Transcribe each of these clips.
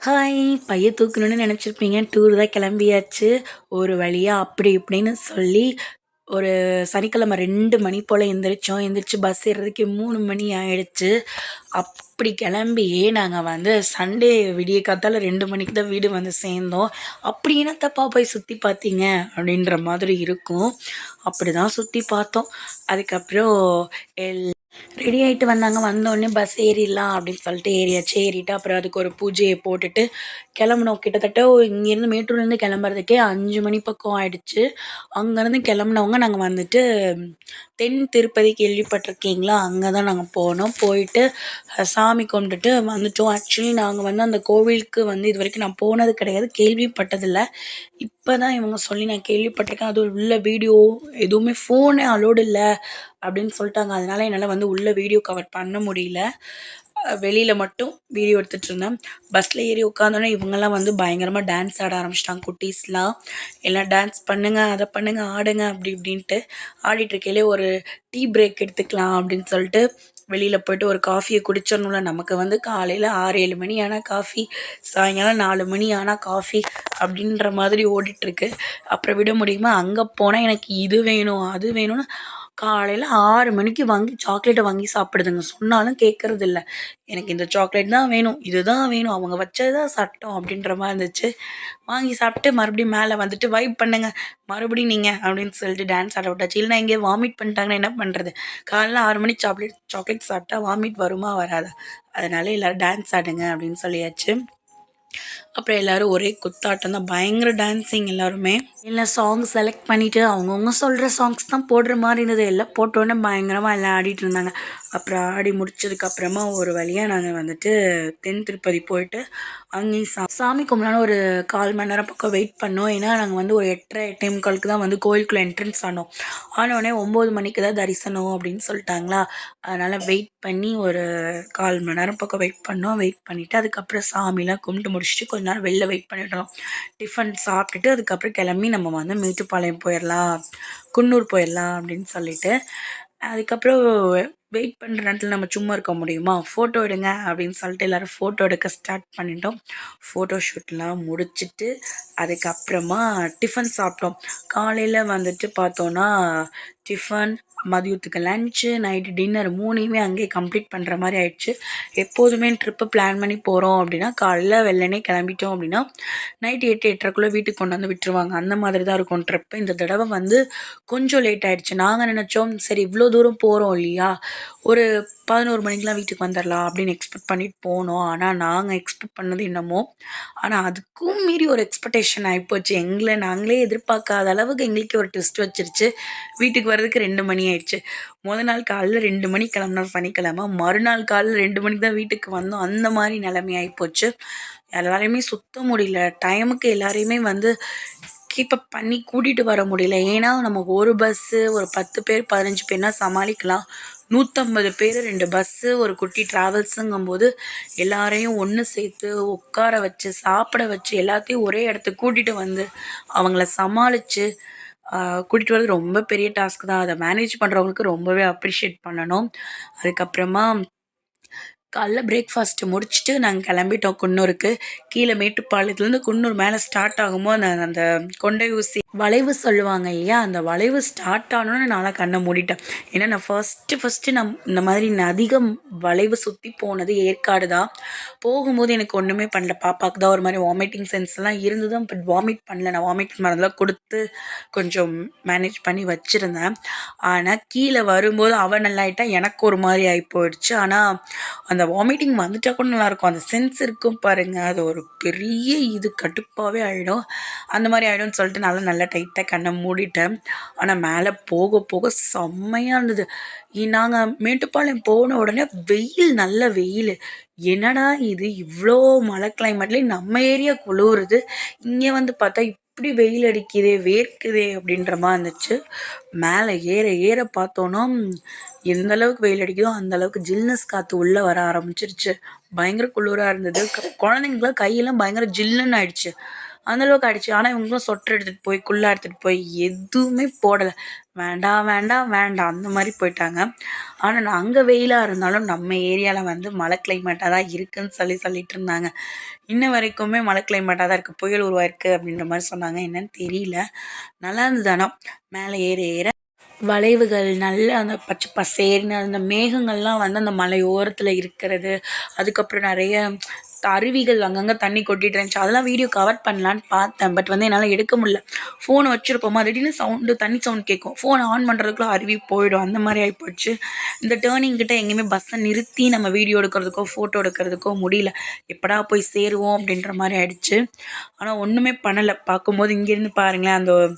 Hi பைய தூக்கணும்னு நினச்சிருப்பீங்க. Tour தான் கிளம்பியாச்சு. ஒரு வழியாக அப்படி இப்படின்னு சொல்லி ஒரு சனிக்கிழமை ரெண்டு மணி போல் எந்திரிச்சோம். எந்திரிச்சு பஸ் ஏறுறதுக்கு மூணு மணி ஆயிடுச்சு. அப்படி கிளம்பியே நாங்கள் வந்து சண்டே விடிய காத்தால் ரெண்டு மணிக்கு தான் வீடு வந்து சேர்ந்தோம். அப்படி என்னத்தப்பா போய் சுற்றி பார்த்தீங்க? அப்படின்ற மாதிரி இருக்கும். அப்படி தான் சுற்றி பார்த்தோம். அதுக்கப்புறம் எல் ரெடி ஆகிட்டு வந்தாங்க. வந்தோடனே பஸ் ஏறிடலாம் அப்படின்னு சொல்லிட்டு ஏறியாச்சு. ஏறிட்டு அப்புறம் அதுக்கு ஒரு பூஜையை போட்டுட்டு கிளம்புனோம். கிட்டத்தட்ட இங்கேருந்து மேட்டூர்லேருந்து கிளம்புறதுக்கே அஞ்சு மணி பக்கம் ஆயிடுச்சு. அங்கேருந்து கிளம்புனவங்க நாங்கள் வந்துட்டு தென் திருப்பதி கேள்விப்பட்டிருக்கீங்களா? அங்கே தான் நாங்கள் போனோம். போயிட்டு சாமி கும்பிட்டுட்டு வந்துட்டோம். ஆக்சுவலி நாங்கள் வந்து அந்த கோவிலுக்கு வந்து இது வரைக்கும் நான் போனது கிடையாது. கேள்விப்பட்டதில்லை. இப்போ தான் இவங்க சொல்லி நான் கேள்விப்பட்டிருக்கேன். அதுவும் உள்ள வீடியோ எதுவுமே ஃபோனே அலோடு இல்லை அப்படின்னு சொல்லிட்டாங்க. அதனால் என்னால் வந்து உள்ளே வீடியோ கவர் பண்ண முடியல. வெளியில் மட்டும் வீடியோ எடுத்துகிட்ருந்தேன் பஸ்ஸில் ஏறி உட்காந்தோன்னே இவங்கெல்லாம் வந்து பயங்கரமாக டான்ஸ் ஆட ஆரம்பிச்சிட்டாங்க. குட்டீஸ்லாம் எல்லாம் டான்ஸ் பண்ணுங்கள் அதை பண்ணுங்கள் ஆடுங்க அப்படி இப்படின்ட்டு ஆடிட்டுருக்கையிலே ஒரு டீ பிரேக் எடுத்துக்கலாம் அப்படின்னு சொல்லிட்டு வெளியில் போய்ட்டு ஒரு காஃபியை குடிச்சிடணும்ல. நமக்கு வந்து காலையில் ஆறு ஏழு மணி ஆனால் காஃபி சாயங்காலம் நாலு மணி ஆனால் காஃபி அப்படின்ற மாதிரி ஓடிட்டுருக்கு அப்புறம் விட முடியுமா? அங்கே போனால் எனக்கு இது வேணும் அது வேணும்னு காலையில் ஆறு மணிக்கு வாங்கி சாக்லேட்டை வாங்கி சாப்பிடுதுங்க. சொன்னாலும் கேட்குறதில்ல எனக்கு இந்த சாக்லேட் தான் வேணும் இது தான் வேணும் அவங்க வச்சது தான் சட்டம் அப்படின்ற மாதிரி இருந்துச்சு. வாங்கி சாப்பிட்டு மறுபடியும் மேலே வந்துட்டு வைப் பண்ணுங்க மறுபடியும் நீங்கள் அப்படின்னு சொல்லிட்டு டான்ஸ் ஆட விட்டாச்சு. இல்லைனா எங்கேயே வாமிட் பண்ணிட்டாங்கன்னா என்ன பண்ணுறது காலைல ஆறு மணிக்கு சாக்லேட் சாக்லேட் சாப்பிட்டா வாமிட் வருமா வராதா? அதனால எல்லோரும் டான்ஸ் ஆடுங்க அப்படின்னு சொல்லியாச்சு. அப்புறம் எல்லோரும் ஒரே குத்தாட்டம் தான். பயங்கர டான்ஸிங் எல்லாருமே. எல்லாம் சாங் செலக்ட் பண்ணிவிட்டு அவங்கவுங்க சொல்கிற சாங்ஸ் தான் போடுற மாதிரி இருந்தது. எல்லாம் போட்டோன்னே பயங்கரமாக எல்லாம் ஆடிட்டு இருந்தாங்க. அப்புறம் ஆடி முடிச்சதுக்கப்புறமா ஒரு வழியாக நாங்கள் வந்துட்டு தென் திருப்பதி போயிட்டு அங்கேயும் சா சாமி கும்பிடலான்னு ஒரு கால் மணி நேரம் பக்கம் வெயிட் பண்ணோம். ஏன்னா நாங்கள் வந்து ஒரு எட்டரை எட்டே முக்காலுக்கு தான் வந்து கோயிலுக்குள்ளே என்ட்ரன்ஸ் ஆனோம். ஆனோடனே ஒம்பது மணிக்கு தான் தரிசனம் அப்படின்னு சொல்லிட்டாங்களா? அதனால் வெயிட் பண்ணி ஒரு கால் மணி நேரம் பக்கம் வெயிட் பண்ணோம். வெயிட் பண்ணிவிட்டு அதுக்கப்புறம் சாமிலாம் கும்பிட்டு முடிச்சுட்டு கொஞ்ச நேரம் வெளில வெயிட் பண்ணிட்டோம். டிஃபன் சாப்பிட்டுட்டு அதுக்கப்புறம் கிளம்பி நம்ம வந்து மேட்டுப்பாளையம் போயிடலாம் குன்னூர் போயிடலாம் அப்படின்னு சொல்லிட்டு அதுக்கப்புறம் வெயிட் பண்ணுற நேரத்தில் நம்ம சும்மா இருக்க முடியுமா? ஃபோட்டோ எடுங்க அப்படின்னு சொல்லிட்டு எல்லோரும் ஃபோட்டோ எடுக்க ஸ்டார்ட் பண்ணிட்டோம். ஃபோட்டோ ஷூட்லாம் முடிச்சுட்டு அதுக்கப்புறமா டிஃபன் சாப்பிட்டோம். காலையில் வந்துட்டு பார்த்தோன்னா டிஃபன் மதியத்துக்கு லன்ச்சு நைட்டு டின்னர் மூணையுமே அங்கேயே கம்ப்ளீட் பண்ணுற மாதிரி ஆயிடுச்சு. எப்போதுமே ட்ரிப்பு பிளான் பண்ணி போகிறோம் அப்படின்னா காலைல வெள்ளனே கிளம்பிட்டோம் அப்படின்னா நைட்டு எட்டு எட்டரைக்குள்ளே வீட்டுக்கு கொண்டு வந்து விட்டுருவாங்க. அந்த மாதிரி தான் இருக்கும் ட்ரிப்பு இந்த தடவை வந்து கொஞ்சம் லேட் ஆகிடுச்சு நாங்கள் நினச்சோம் சரி இவ்வளோ தூரம் போகிறோம் இல்லையா? ஒரு பதினோரு மணிக்கெலாம் வீட்டுக்கு வந்துடலாம் அப்படின்னு எக்ஸ்பெக்ட் பண்ணிட்டு போனோம். ஆனால் நாங்கள் எக்ஸ்பெக்ட் பண்ணது என்னமோ ஆனால் அதுக்கும் மீறி ஒரு எக்ஸ்பெக்டேஷன் ஆகிப்போச்சு எங்களை நாங்களே எதிர்பார்க்காத அளவுக்கு எங்களுக்கு ஒரு ட்விஸ்ட் வச்சிருச்சு. வீட்டுக்கு வர்றதுக்கு ரெண்டு மணி ஆயிடுச்சு. முதல் நாள் காலையில் ரெண்டு மணிக்கு கிளம்புனா சனிக்கிழமை மறுநாள் காலையில் ரெண்டு மணிக்கு தான் வீட்டுக்கு வந்தோம். அந்த மாதிரி நிலைமையாகி போச்சு. எல்லாரையுமே சுத்த முடியல. டைமுக்கு எல்லாரையுமே வந்து கீப்பப் பண்ணி கூட்டிகிட்டு வர முடியல. ஏன்னா நம்ம ஒரு பஸ்ஸு ஒரு பத்து பேர் பதினஞ்சு பேர்னா சமாளிக்கலாம். நூற்றம்பது பேர் ரெண்டு பஸ்ஸு ஒரு குட்டி ட்ராவல்ஸுங்கும்போது எல்லாரையும் ஒன்று சேர்த்து உட்கார வச்சு சாப்பிட வச்சு எல்லாத்தையும் ஒரே இடத்துக்கு கூட்டிகிட்டு வந்து அவங்கள சமாளித்து கூட்டிகிட்டு வரது ரொம்ப பெரிய டாஸ்க் தான். அதை மேனேஜ் பண்ணுறவங்களுக்கு ரொம்பவே அப்ரிஷியேட் பண்ணணும். அதுக்கப்புறமா காலைல பிரேக்ஃபாஸ்ட்டு முடிச்சுட்டு நாங்கள் கிளம்பிட்டோம். குன்னூருக்கு. கீழே மேட்டுப்பாளையத்துலேருந்து குன்னூர் மேலே ஸ்டார்ட் ஆகும்போது அந்த அந்த கொண்டை ஊசி வளைவு சொல்லுவாங்க இல்லையா? அந்த வளைவு ஸ்டார்ட் ஆனோன்னு நான்லாம் கண்ணை மூடிட்டேன். ஏன்னா நான் ஃபஸ்ட்டு ஃபஸ்ட்டு நான் இந்த மாதிரி நான் அதிகம் வளைவு சுற்றி போனது ஏற்காடு தான். போகும்போது எனக்கு ஒன்றுமே பண்ணல. பாப்பாவுக்கு தான் ஒரு மாதிரி வாமிட்டிங் சென்ஸ்லாம் இருந்து தான் பட் வாமிட் பண்ணல. நான் வாமிட் மருந்தெல்லாம் கொடுத்து கொஞ்சம் மேனேஜ் பண்ணி வச்சுருந்தேன். ஆனால் கீழே வரும்போது அவன் நல்லாயிட்டா எனக்கு ஒரு மாதிரி ஆகி போயிடுச்சு ஆனால் அந்த வாமிட்டிங் வந்துட்டால் கூட நல்லாயிருக்கும். அந்த சென்ஸ் இருக்கும் பாருங்கள் அது ஒரு பெரிய இது கடுப்பாகவே ஆகிடும் அந்த மாதிரி ஆகிடும்னு சொல்லிட்டு நல்லா நல்லா டைட்டாக கண்ணை மூடிட்டேன். ஆனால் மேலே போக போக செம்மையாக இருந்தது. நாங்கள் மேட்டுப்பாளையம் போன உடனே வெயில் நல்ல வெயில். என்னடா இது? இவ்வளோ மழை கிளைமேட்லேயும் நம்ம ஏரியா குளிருது. இங்கே வந்து பார்த்தா இப்படி வெயில் அடிக்குதே வேர்க்குதே அப்படின்ற மாதிரி இருந்துச்சு. மேலே ஏற ஏற பார்த்தோன்னா எந்த அளவுக்கு வெயில் அடிக்குதோ அந்த அளவுக்கு ஜில்னஸ் காற்று உள்ளே வர ஆரம்பிச்சிருச்சு. பயங்கர குளிராக இருந்தது. குழந்தைங்களுக்குலாம் கையெல்லாம் பயங்கர ஜில்லுன்னு ஆயிடுச்சு. அந்தளவுக்கு ஆயிடுச்சு. ஆனால் இவங்களும் சொட்டர் எடுத்துகிட்டு போய் குல்லா எடுத்துகிட்டு போய் எதுவுமே போடலை. வேண்டாம் வேண்டாம் வேண்டாம் அந்த மாதிரி போயிட்டாங்க. ஆனால் நான் அங்கே வெயிலாக இருந்தாலும் நம்ம ஏரியாவில் வந்து மழை கிளைமேட்டாக தான் இருக்குதுன்னு சொல்லி சொல்லிட்டு இருந்தாங்க. இன்ன வரைக்குமே மழை கிளைமேட்டாக தான் இருக்குது புயல் உருவாயிருக்கு அப்படின்ற மாதிரி சொன்னாங்க. என்னன்னு தெரியல. நல்லா இருந்தது ஆனால் மேலே ஏற ஏற வளைவுகள் நல்ல அந்த பச்சை பசேல்னு அந்த மேகங்கள்லாம் வந்து அந்த மலையோரத்தில் இருக்கிறது. அதுக்கப்புறம் நிறைய அருவிகள் அங்கங்கே தண்ணி கொட்டிட்டு இருந்துச்சு. அதெல்லாம் வீடியோ கவர் பண்ணலான்னு பார்த்தேன். பட் வந்து என்னால் எடுக்க முடியல. ஃபோனை வச்சுருப்போமா? திடீர்னு சவுண்டு தண்ணி சவுண்ட் கேட்கும் ஃபோனை ஆன் பண்ணுறதுக்குள்ள அருவி போயிடும். அந்த மாதிரி ஆகிப்போச்சு இந்த டேர்னிங் கிட்ட எங்கேயுமே பஸ்ஸை நிறுத்தி நம்ம வீடியோ எடுக்கிறதுக்கோ ஃபோட்டோ எடுக்கிறதுக்கோ முடியல. எப்படா போய் சேருவோம் அப்படின்ற மாதிரி ஆயிடுச்சு. ஆனால் ஒன்றுமே பண்ணலை. பார்க்கும்போது இங்கேருந்து பாருங்களேன் அந்த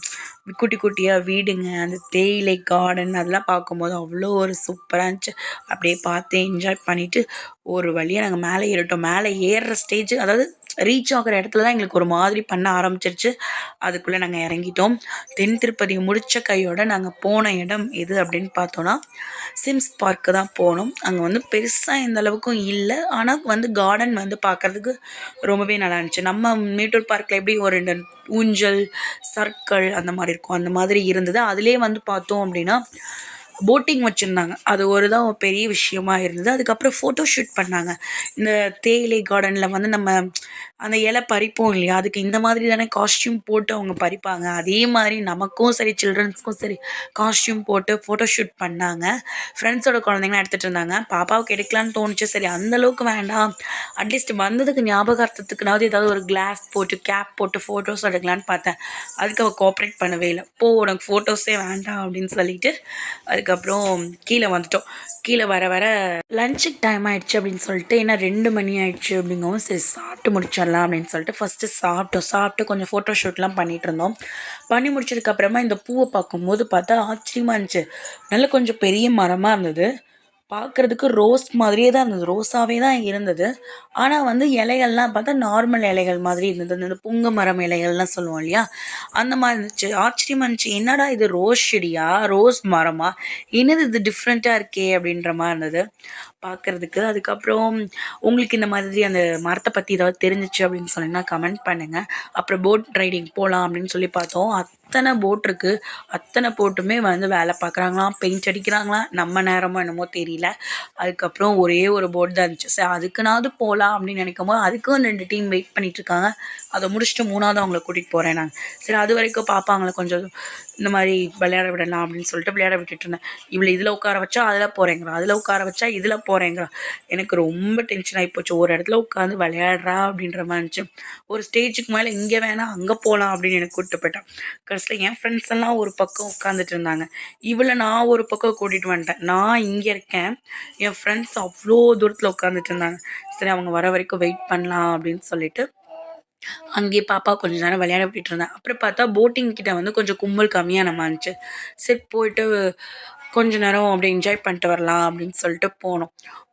குட்டி குட்டியாக வீடுங்க அந்த தேயிலை கார்டன் அதெல்லாம் பார்க்கும்போது அவ்வளோ ஒரு சூப்பராக இருந்துச்சு. அப்படியே பார்த்து என்ஜாய் பண்ணிவிட்டு ஒரு வழியாக நாங்கள் மேலே ஏறிட்டோம். மேலே ஏறுற ஸ்டேஜ் அதாவது ரீச் ஆகிற இடத்துல தான் எங்களுக்கு ஒரு மாதிரி பண்ண ஆரம்பிச்சிருச்சு. அதுக்குள்ளே நாங்கள் இறங்கிட்டோம். தென் திருப்பதி முடித்த கையோட நாங்கள் போன இடம் எது அப்படின்னு பார்த்தோன்னா சிம்ஸ் பார்க்கு தான் போனோம். அங்கே வந்து பெருசாக எந்த அளவுக்கும் இல்லை. ஆனால் வந்து கார்டன் வந்து பார்க்குறதுக்கு ரொம்பவே நல்லா இருந்துச்சு. நம்ம மேட்டூர் பார்க்கில் எப்படி ஒரு ரெண்டு ஊஞ்சல் சர்க்கிள் அந்த மாதிரி இருக்கும். அந்த மாதிரி இருந்தது. அதிலே வந்து பார்த்தோம் அப்படின்னா போட்டிங் வச்சுருந்தாங்க. அது ஒரு தான் பெரிய விஷயமா இருந்தது. அதுக்கப்புறம் ஃபோட்டோ ஷூட் பண்ணாங்க. இந்த தேயிலை கார்டனில் வந்து நம்ம அந்த இலை பறிப்போம் இல்லையா? அதுக்கு இந்த மாதிரி தானே காஸ்ட்யூம் போட்டு அவங்க பறிப்பாங்க. அதே மாதிரி நமக்கும் சரி சில்ட்ரன்ஸ்க்கும் சரி காஸ்ட்யூம் போட்டு ஃபோட்டோ ஷூட் பண்ணாங்க ஃப்ரெண்ட்ஸோட குழந்தைங்களாம் எடுத்துகிட்டு இருந்தாங்க. பாப்பாவுக்கு எடுக்கலான்னு தோணுச்சு. சரி அந்தளவுக்கு வேண்டாம். அட்லீஸ்ட் வந்ததுக்கு ஞாபகார்த்தத்துக்குனாவது ஏதாவது ஒரு கிளாஸ் போட்டு கேப் போட்டு ஃபோட்டோஸ் எடுக்கலான்னு பார்த்தேன். அதுக்கு அவள் கோஆப்ரேட் பண்ணவே இல்லை. போ உனக்கு ஃபோட்டோஸே வேண்டாம் அப்படின்னு சொல்லிட்டு அதுக்கப்புறம் கீழே வந்துட்டோம். கீழே வர வர லஞ்சுக்கு டைம் ஆயிடுச்சு அப்படின்னு சொல்லிட்டு ஏன்னா ரெண்டு மணி ஆயிடுச்சு அப்படிங்கவும் சரி சாப்பிட்டு முடிச்சிடலாம் அப்படின்னு சொல்லிட்டு ஃபஸ்ட்டு சாப்பிட்டோம். சாப்பிட்டு கொஞ்சம் ஃபோட்டோ ஷூட்லாம் பண்ணிகிட்டு இருந்தோம். பண்ணி முடிச்சதுக்கப்புறமா இந்த பூவை பார்க்கும்போது பார்த்தா ஆச்சரியமாக இருந்துச்சு. நல்ல கொஞ்சம் பெரிய மரமாக இருந்தது. பார்க்குறதுக்கு ரோஸ் மாதிரியே தான் இருந்தது. ரோஸாகவே தான் இருந்தது. ஆனால் வந்து இலைகள்லாம் பார்த்தா நார்மல் இலைகள் மாதிரி இருந்தது. அந்த புங்க மரம் இலைகள்லாம் சொல்லுவோம் இல்லையா? அந்த மாதிரி இருந்துச்சு. ஆச்சரியமாக இருந்துச்சு. என்னடா இது ரோஸ் செடியா? ரோஸ் மரமா? என்னது இது டிஃப்ரெண்ட்டாக இருக்கே அப்படின்ற மாதிரி இருந்தது. பார்க்குறதுக்கு அதுக்கப்புறம் உங்களுக்கு இந்த மாதிரி அந்த மரத்தை பற்றி ஏதாவது தெரிஞ்சிச்சு அப்படின்னு சொன்னீங்கன்னா கமெண்ட் பண்ணுங்கள் அப்புறம் போட் ரைடிங் போகலாம் அப்படின்னு சொல்லி பார்த்தோம். அத்தனை போட் இருக்குது அத்தனை போட்டுமே வந்து வேலை பார்க்குறாங்களாம். பெயிண்ட் அடிக்கிறாங்களாம் நம்ம நேரமோ என்னமோ தெரியல. அதுக்கப்புறம் ஒரே ஒரு போட் தான் இருந்துச்சு. சரி அதுக்குனாவது போகலாம் அப்படின்னு நினைக்கும் போது அதுக்கும் ரெண்டு டீம் வெயிட் பண்ணிகிட்ருக்காங்க அதை முடிச்சுட்டு மூணாவது அவங்கள கூட்டிகிட்டு போகிறேன் நான். சரி அது வரைக்கும் பார்ப்பாங்களே கொஞ்சம் இந்த மாதிரி விளையாட விடலாம் அப்படின்னு சொல்லிட்டு விளையாட விட்டுட்டு இருந்தேன். இவளை இதில் உட்கார வச்சா அதில் போகிறேங்கிறா அதில் உட்கார வச்சா இதில் போகிறேங்கிறா எனக்கு ரொம்ப டென்ஷன் ஆகி போச்சு. ஒரு இடத்துல உட்காந்து விளையாடுறா அப்படின்ற மாதிரி இருந்துச்சு. ஒரு ஸ்டேஜுக்கு மேலே இங்கே வேணாம் அங்கே போகலாம் அப்படின்னு எனக்கு கூப்பிட்டு போயிட்டான் கடைசியில் என் ஃப்ரெண்ட்ஸ் எல்லாம் ஒரு பக்கம் உட்காந்துட்டு இருந்தாங்க. இவளை நான் ஒரு பக்கம் கூட்டிகிட்டு வந்துட்டேன். நான் இங்கே இருக்கேன். என் ஃப்ரெண்ட்ஸ் அவ்வளோ தூரத்தில் உட்காந்துட்டு இருந்தாங்க. சரி அவங்க வர வரைக்கும் வெயிட் பண்ணலாம் அப்படின்னு சொல்லிட்டு அங்கேயே பாப்பா கொஞ்ச நேரம் விளையாட விட்டுட்டு இருந்தேன் அப்புறம் பார்த்தா போட்டிங் கிட்ட வந்து கொஞ்சம் கும்பல் கம்மியாக நம்ம இருந்துச்சு சரி போயிட்டு கொஞ்ச நேரம் அப்படியே என்ஜாய் பண்ணிட்டு வரலாம் அப்படின்னு சொல்லிட்டு போனோம்.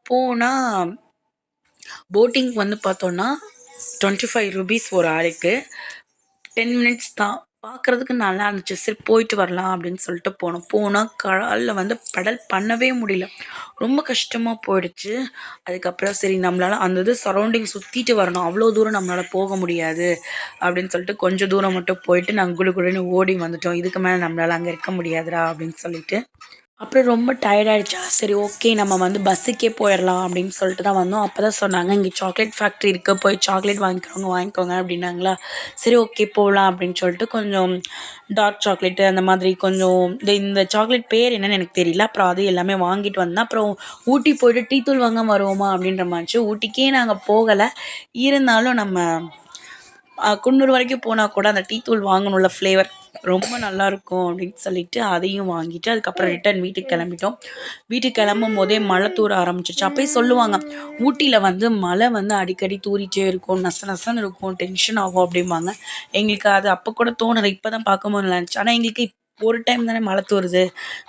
போனால் போட்டிங் வந்து பார்த்தோன்னா டுவெண்ட்டி ஃபைவ் ருபீஸ் ஒரு ஆளுக்கு. டென் மினிட்ஸ் தான். பார்க்குறதுக்கு நல்லா இருந்துச்சு. சரி போயிட்டு வரலாம் அப்படின்னு சொல்லிட்டு போனோம். போனால் காலில் வந்து படல் பண்ணவே முடியல. ரொம்ப கஷ்டமாக போயிடுச்சு. அதுக்கப்புறம் சரி நம்மளால் அந்த இது சரௌண்டிங் சுற்றிட்டு வரணும். அவ்வளோ தூரம் நம்மளால் போக முடியாது அப்படின்னு சொல்லிட்டு கொஞ்சம் தூரம் மட்டும் போயிட்டு நாங்கள் குடு குடுன்னு ஓடி வந்துட்டோம். இதுக்கு மேலே நம்மளால் அங்கே இருக்க முடியாதுடா அப்படின்னு சொல்லிட்டு. அப்புறம் ரொம்ப டயர்டாயிடுச்சா சரி ஓகே நம்ம வந்து பஸ்ஸுக்கே போயிடலாம் அப்படின்னு சொல்லிட்டு தான் வந்தோம். அப்போ தான் சொன்னாங்க இங்கே சாக்லேட் ஃபேக்ட்ரி இருக்குது போய் சாக்லேட் வாங்கிக்கிறவங்க வாங்கிக்கோங்க அப்படின்னாங்களா. சரி ஓகே போகலாம் அப்படின்னு சொல்லிட்டு கொஞ்சம் டார்க் சாக்லேட்டு அந்த மாதிரி கொஞ்சம் இந்த இந்த சாக்லேட் பேர் என்னன்னு எனக்கு தெரியல. அப்புறம் அது எல்லாமே வாங்கிட்டு வந்தேன். அப்புறம் ஊட்டி போயிட்டு டீ தூள் வாங்க வருவோமா அப்படின்ற மாதிரி ஊட்டிக்கே நாங்கள் போகலை. இருந்தாலும் நம்ம குன்னூர் வரைக்கும் போனால் கூட அந்த டீ தூள் வாங்கணும்ல ஃப்ளேவர் ரொம்ப நல்லாயிருக்கும் அப்படின்னு சொல்லிட்டு அதையும் வாங்கிட்டு அதுக்கப்புறம் ரிட்டன் வீட்டுக்கு கிளம்பிட்டோம். வீட்டுக்கு கிளம்பும் போதே மழை தூர ஆரம்பிச்சிச்சு அப்போயே சொல்லுவாங்க ஊட்டியில் வந்து மழை வந்து அடிக்கடி தூரிட்டே இருக்கும் நச நசன்னு இருக்கும் டென்ஷன் ஆகும் அப்படிம்பாங்க. எங்களுக்கு அது அப்போ கூட தோணுது இப்போ தான் பார்க்கும்போது நினச்சி ஆனால் எங்களுக்கு ஒரு டைம் தானே மழை தூருது.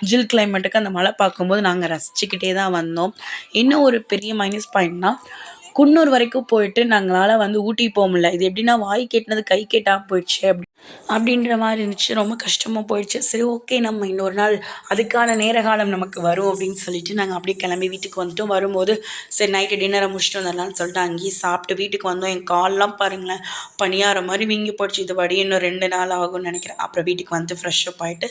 ஜில் கிளைமேட்டுக்கு அந்த மழை பார்க்கும்போது நாங்கள் ரசிச்சுக்கிட்டே தான் வந்தோம். இன்னும் ஒரு பெரிய மைனஸ் பாயிண்ட்னா குன்னூர் வரைக்கும் போயிட்டு நாங்களால் வந்து ஊட்டி போக முடியல. இது எப்படின்னா வாய் கேட்டினது கை கேட்டால் போயிடுச்சு அப்படி அப்படின்ற மாதிரி இருந்துச்சு. ரொம்ப கஷ்டமாக போயிடுச்சு. சரி ஓகே நம்ம இன்னொரு நாள் அதுக்கான நேர காலம் நமக்கு வரும் அப்படின்னு சொல்லிட்டு நாங்கள் அப்படியே கிளம்பி வீட்டுக்கு வந்துட்டோம். வரும்போது சரி நைட்டு டின்னரை முடிச்சுட்டு வந்துடலாம்னு சொல்லிட்டு அங்கேயே சாப்பிட்டு வீட்டுக்கு வந்தோம். என் கால்லாம் பாருங்களேன் பணியார மாதிரி வீங்கி போச்சு இது வடி இன்னும் ரெண்டு நாள் ஆகும்னு நினைக்கிறேன். அப்புறம் வீட்டுக்கு வந்து ஃப்ரெஷ் அப் ஆகிட்டு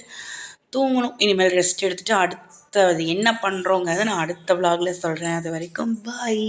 தூங்கணும். இனிமேல் ரெஸ்ட் எடுத்துகிட்டு அடுத்தது என்ன பண்ணுறோங்கிறத நான் அடுத்த விலாகில் சொல்கிறேன் அது வரைக்கும் பாய்